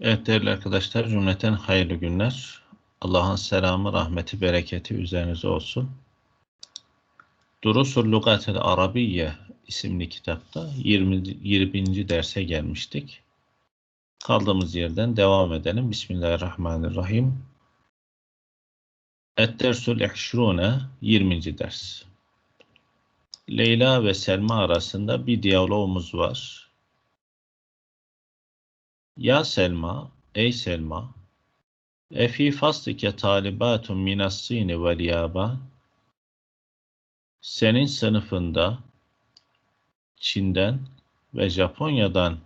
Evet değerli arkadaşlar cümleten hayırlı günler. Allah'ın selamı, rahmeti, bereketi üzerinize olsun. Durusul Lugatel Arabiye isimli kitapta 20. 20. derse gelmiştik. Kaldığımız yerden devam edelim. Bismillahirrahmanirrahim. Et-Dersul İhşrune 20. ders. Leyla ve Selma arasında bir diyalogumuz var. Ya Selma, ey Selma, efi faslike talibatun minassini vel yaban, senin sınıfında Çin'den ve Japonya'dan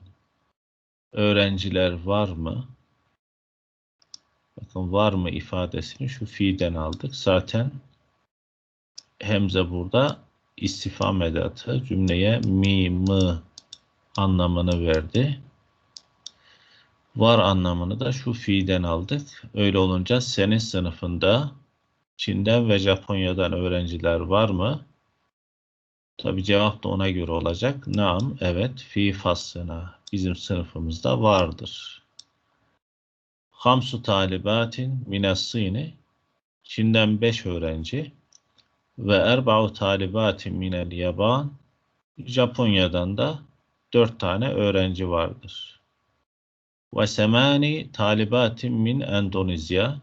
öğrenciler var mı? Bakın var mı ifadesini şu fi'den aldık. Zaten hemze burada istifam edatı cümleye mi, mı anlamını verdi. Var anlamını da şu fiilden aldık. Öyle olunca senin sınıfında Çin'den ve Japonya'dan öğrenciler var mı? Tabi cevap da ona göre olacak. Nam, evet, fi faslına. Bizim sınıfımızda vardır. Hamsu talibatin minassini. Çin'den 5 öğrenci ve erba'u talibatin minel yaban. Japonya'dan da 4 tane öğrenci vardır. Ve semani talibatin min Endonezya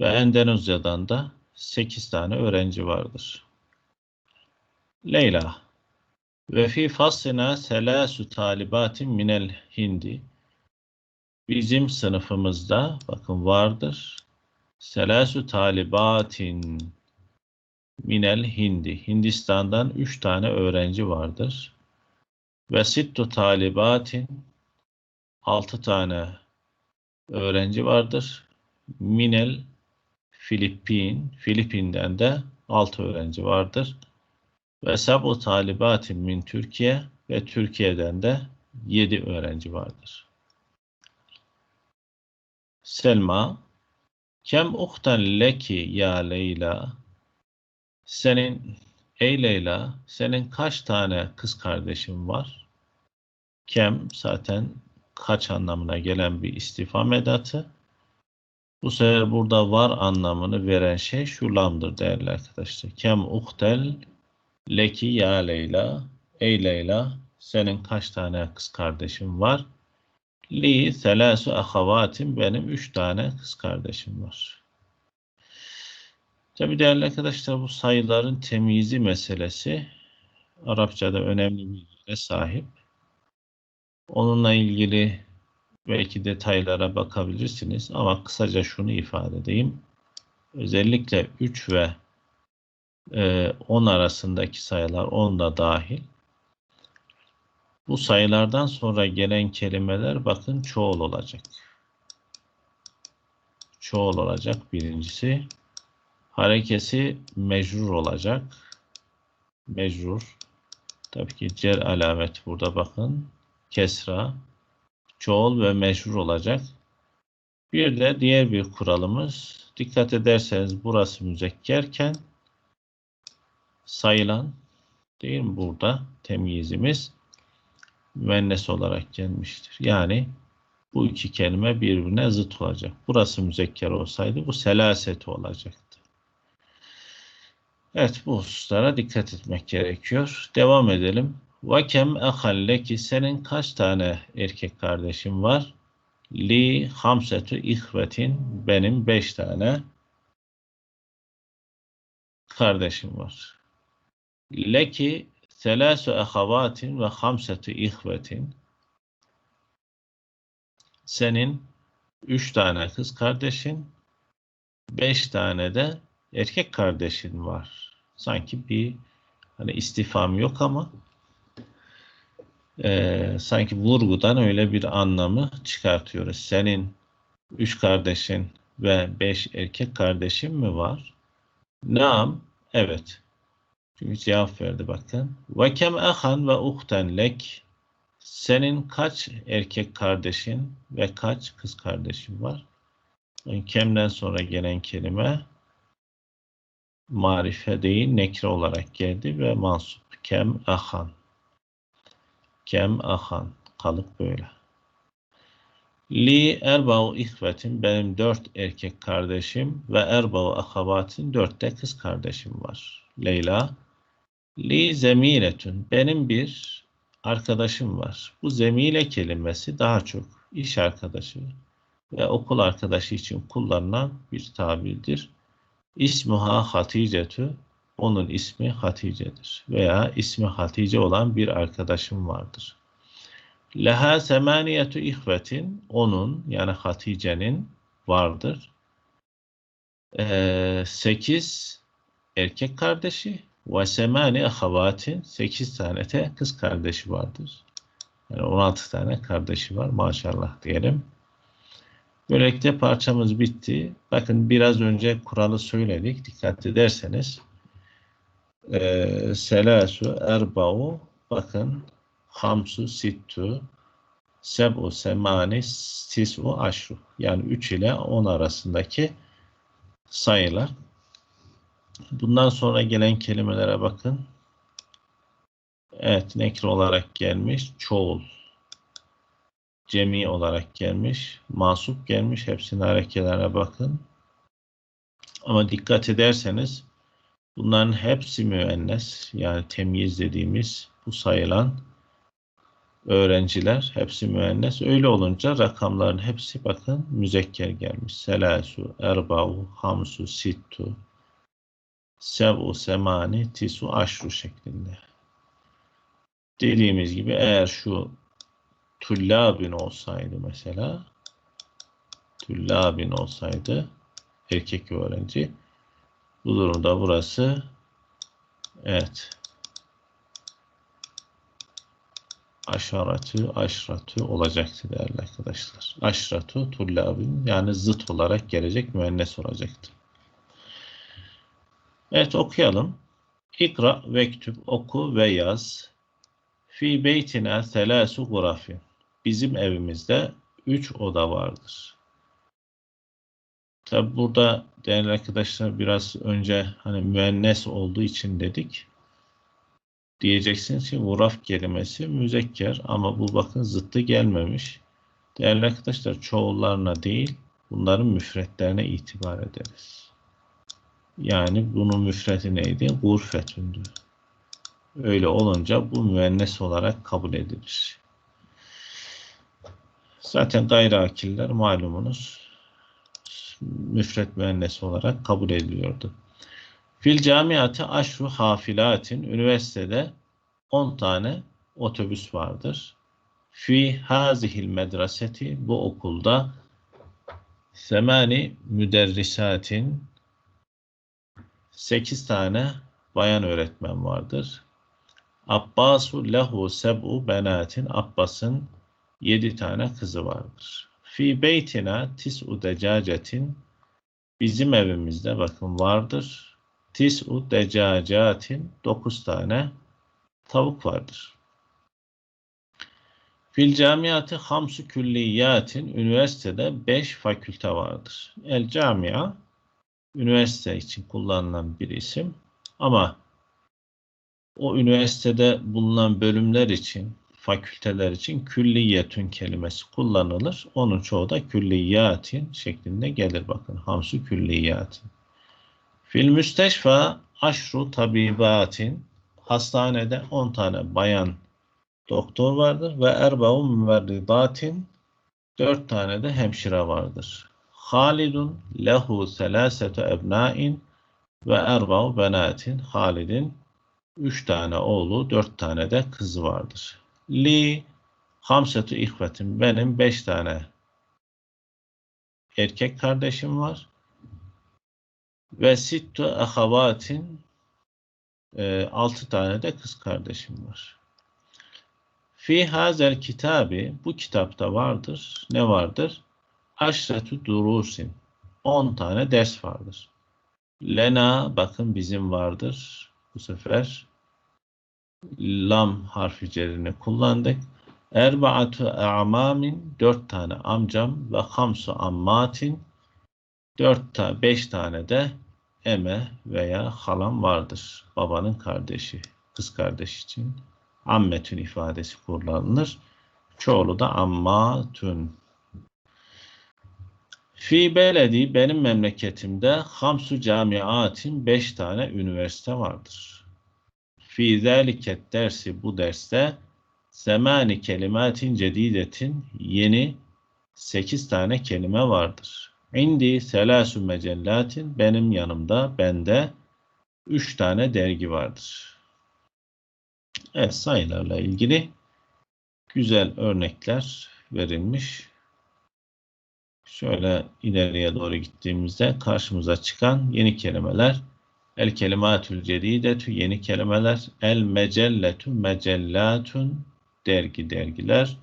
ve Endonezya'dan da 8 tane öğrenci vardır. Leyla ve fi faslina selasu talibatin minel hindi. Bizim sınıfımızda bakın vardır. Selasu talibatin minel hindi. Hindistan'dan 3 tane öğrenci vardır. Ve sittu talibatin 6 tane öğrenci vardır minel Filipin Filipin'den de 6 öğrenci vardır ve sabu talibatin min Türkiye ve Türkiye'den de 7 öğrenci vardır. Selma Kem uhten leki ya Leyla Senin ey Leyla senin kaç tane kız kardeşin var? Kem zaten kaç anlamına gelen bir istifam edatı. Bu sefer burada var anlamını veren şey şu lamdır değerli arkadaşlar. Kem uhtel Leki ya Leyla. Ey Leyla senin kaç tane kız kardeşin var? Li selasu ahavatim benim üç tane kız kardeşim var. Tabi değerli arkadaşlar bu sayıların temyizi meselesi Arapçada önemli bir yere sahip. Onunla ilgili belki detaylara bakabilirsiniz ama kısaca şunu ifade edeyim. Özellikle 3 ve 10 e, arasındaki sayılar 10 da dahil. Bu sayılardan sonra gelen kelimeler bakın çoğul olacak. Çoğul olacak birincisi. Harekesi mecrur olacak. Mecrur. Tabii ki cer alamet burada bakın. Kesra. Çoğul ve mecrur olacak. Bir de diğer bir kuralımız. Dikkat ederseniz burası müzekkerken sayılan değil mi burada temyizimiz müennes olarak gelmiştir. Yani bu iki kelime birbirine zıt olacak. Burası müzekker olsaydı bu selaseti olacaktı. Evet bu hususlara dikkat etmek gerekiyor. Devam edelim. Vakem ehalleki senin kaç tane erkek kardeşin var? Li hamsetu ihvetin benim beş tane kardeşim var. Leki selasu ehavatin ve hamsetu ihvetin senin üç tane kız kardeşin beş tane de erkek kardeşin var. Sanki bir hani istifam yok ama e, sanki vurgudan öyle bir anlamı çıkartıyoruz. Senin üç kardeşin ve beş erkek kardeşin mi var? Nam, evet. Çünkü cevap verdi bakın. Ve kem ahan ve uhten lek. Senin kaç erkek kardeşin ve kaç kız kardeşin var? Kemden sonra gelen kelime marife değil nekre olarak geldi ve mansup. Kem ahan. Kem ahan. Kalıp böyle. Li erba'u ihvetin benim dört erkek kardeşim ve erba'u ahavatin dört de kız kardeşim var. Leyla. Li zemiletün benim bir arkadaşım var. Bu zemile kelimesi daha çok iş arkadaşı ve okul arkadaşı için kullanılan bir tabirdir. İsmuha Hatice'tü onun ismi Hatice'dir veya ismi Hatice olan bir arkadaşım vardır. Leha semaniyetu ihvetin onun yani Hatice'nin vardır. Ee, sekiz erkek kardeşi ve semani ahavatin sekiz tane de kız kardeşi vardır. Yani 16 tane kardeşi var maşallah diyelim. Böylelikle parçamız bitti. Bakın biraz önce kuralı söyledik. Dikkat ederseniz. Ee, selasu, erba'u, bakın hamsu, sittu, seb'u, semani, tis'u, aşru. Yani 3 ile 10 arasındaki sayılar. Bundan sonra gelen kelimelere bakın. Evet, nekre olarak gelmiş. Çoğul. Cemi olarak gelmiş. Masup gelmiş. Hepsinin hareketlerine bakın. Ama dikkat ederseniz bunların hepsi müennes. Yani temyiz dediğimiz bu sayılan öğrenciler hepsi müennes. Öyle olunca rakamların hepsi bakın müzekker gelmiş. Selasu, erba'u, hamsu, sittu, sev'u, semani, tisu, aşru şeklinde. Dediğimiz gibi eğer şu tullabin olsaydı mesela tullabin olsaydı erkek öğrenci bu durumda burası evet aşaratı aşratı olacaktı değerli arkadaşlar. Aşratı tullabin yani zıt olarak gelecek müennes olacaktı. Evet okuyalım. İkra vektüb oku ve yaz. Fi beytina selasu gurafi. Bizim evimizde üç oda vardır. Tabi burada değerli arkadaşlar biraz önce hani müennes olduğu için dedik. Diyeceksiniz ki guraf kelimesi müzekker ama bu bakın zıttı gelmemiş. Değerli arkadaşlar çoğullarına değil bunların müfretlerine itibar ederiz. Yani bunun müfreti neydi? Gurfetündü. Öyle olunca bu müennes olarak kabul edilir. Zaten gayri akiller malumunuz müfret müennes olarak kabul ediliyordu. Fil camiatı aşru hafilatin üniversitede 10 tane otobüs vardır. Fi hazihil medreseti bu okulda semani müderrisatin 8 tane bayan öğretmen vardır. Abbasu lehu seb'u benatin Abbas'ın 7 tane kızı vardır. Fi beytina tis'u decacetin bizim evimizde bakın vardır. Tis'u decacatin 9 tane tavuk vardır. Fil camiatı hamsu külliyatin üniversitede 5 fakülte vardır. El camia üniversite için kullanılan bir isim ama o üniversitede bulunan bölümler için, fakülteler için külliyetün kelimesi kullanılır. Onun çoğu da külliyatin şeklinde gelir bakın. Hamsu külliyatin. Fil müsteşfa aşru tabibatin hastanede 10 tane bayan doktor vardır ve erbaun müverridatin 4 tane de hemşire vardır. Halidun lehu selasetu ebnain ve erba'u benatin. Halid'in üç tane oğlu, dört tane de kızı vardır. Li hamsetu ihvetin. Benim beş tane erkek kardeşim var. Ve sittu ahavatin e, altı tane de kız kardeşim var. Fi hazel kitabi bu kitapta vardır. Ne vardır? Aşretu durusin. 10 tane ders vardır. Lena bakın bizim vardır. Bu sefer lam harfi cerini kullandık. Erbaatu a'mamin dört tane amcam ve hamsu ammatin dört tane beş tane de eme veya halam vardır. Babanın kardeşi, kız kardeş için ammetün ifadesi kullanılır. Çoğulu da ammatün Fi beledi benim memleketimde hamsu camiatin beş tane üniversite vardır. Fi zeliket dersi bu derste zemani kelimatin cedidetin yeni sekiz tane kelime vardır. İndi selasu mecellatin benim yanımda bende üç tane dergi vardır. Evet sayılarla ilgili güzel örnekler verilmiş. Şöyle ileriye doğru gittiğimizde karşımıza çıkan yeni kelimeler. El kelimatül cedidetü yeni kelimeler. El mecelletü mecellatun dergi dergiler.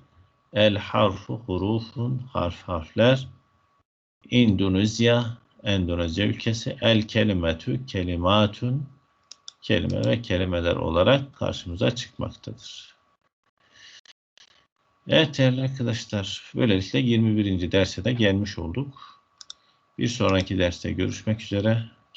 El harfu hurufun harf harfler. Endonezya Endonezya ülkesi. El kelimetü kelimatun kelime ve kelimeler olarak karşımıza çıkmaktadır. Evet değerli arkadaşlar, böylelikle 21. derse de gelmiş olduk. Bir sonraki derste görüşmek üzere.